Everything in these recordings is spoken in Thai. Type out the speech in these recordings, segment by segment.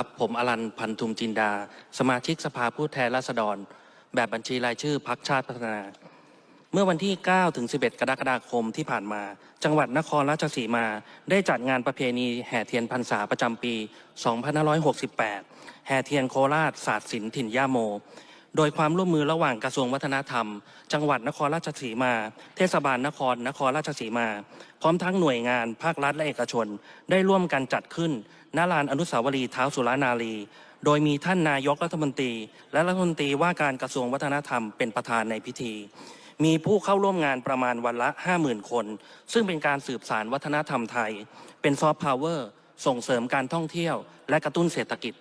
ครับผมอรันพันธุมจินดา สมาชิกสภาผู้แทนราษฎร แบบบัญชีรายชื่อพักชาติพัฒนา เมื่อวันที่ 9 ถึง 11 กรกฎาคมที่ผ่านมา จังหวัดนครราชสีมา ได้จัดงานประเพณีแห่เทียนพรรษาประจำปี 2568 แห่เทียนโคราชศาสตร์ศิลป์ถิ่นย่าโม โดยความร่วมมือระหว่างกระทรวงวัฒนธรรม จังหวัดนครราชสีมา เทศบาลนครนครราชสีมา พร้อมทั้งหน่วยงานภาครัฐและเอกชน ได้ร่วมกันจัดขึ้นณลานอนุสาวรีย์เท้าสุรนารี โดยมีท่านนายกรัฐมนตรี และรัฐมนตรีว่าการกระทรวงวัฒนธรรมเป็นประธานในพิธี มีผู้เข้าร่วมงานประมาณวันละ 50,000 คน ซึ่งเป็นการสืบสารวัฒนธรรมไทย เป็นซอฟต์พาวเวอร์ส่งเสริมการท่องเที่ยว และกระตุ้นเศรษฐกิจ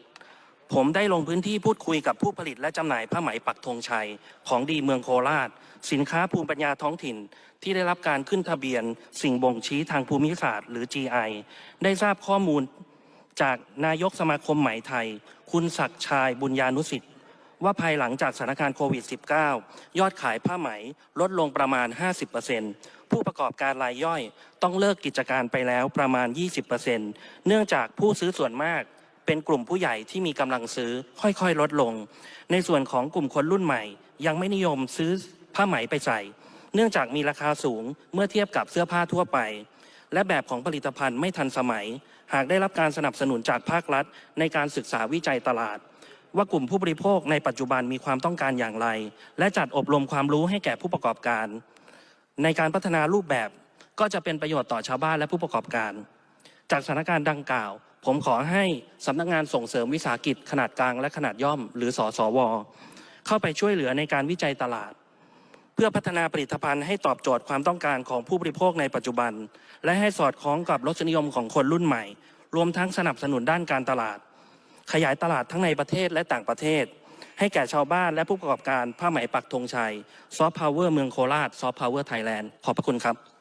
ผมได้ลงพื้นที่พูดคุยกับผู้ผลิตและจำหน่ายผ้าไหมปักธงชัย ของดีเมืองโคราช สินค้าภูมิปัญญาท้องถิ่น ที่ได้รับการขึ้นทะเบียน สิ่งบ่งชี้ทางภูมิศาสตร์หรือ GI ได้ทราบข้อมูลจากนายกสมาคมไหมไทย คุณศักดิ์ชายบุญญานุสิทธิ์ว่าภายหลังจากสถานการณ์โควิด -19 ยอดขายผ้าไหมลดลงประมาณ 50%ผู้ประกอบการรายย่อยต้องเลิกกิจการไปแล้วประมาณ 20%เนื่องจากผู้ซื้อส่วนมาก เป็นกลุ่มผู้ใหญ่ที่มีกำลังซื้อค่อยๆ ลดลง ในส่วนของกลุ่มคนรุ่นใหม่ ยังไม่นิยมซื้อผ้าไหมไปใส่ เนื่องจากมีราคาสูงเมื่อเทียบกับเสื้อผ้าทั่วไป และแบบของผลิตภัณฑ์ไม่ทันสมัย หากได้รับการสนับสนุนจากภาครัฐ ในการศึกษาวิจัยตลาด ว่ากลุ่มผู้บริโภคในปัจจุบันมีความต้องการอย่างไร และจัดอบรมความรู้ให้แก่ผู้ประกอบการ ในการพัฒนารูปแบบก็จะเป็นประโยชน์ต่อชาวบ้านและผู้ประกอบการ จากสถานการณ์ดังกล่าว ผมขอให้สำนักงานส่งเสริมวิสาหกิจขนาดกลางและขนาดย่อม หรือสสว เข้าไปช่วยเหลือในการวิจัยตลาด เพื่อพัฒนาผลิตภัณฑ์ให้ตอบโจทย์ความต้องการของผู้บริโภคในปัจจุบัน และให้สอดคล้องกับรสนิยมของคนรุ่นใหม่ รวมทั้งสนับสนุนด้านการตลาด ขยายตลาดทั้งในประเทศและต่างประเทศ ให้แก่ชาวบ้านและผู้ประกอบการผ้าไหมปักธงชัยซอฟต์พาวเวอร์เมืองโคราชซอฟต์พาวเวอร์ไทยแลนด์ขอบพระคุณครับ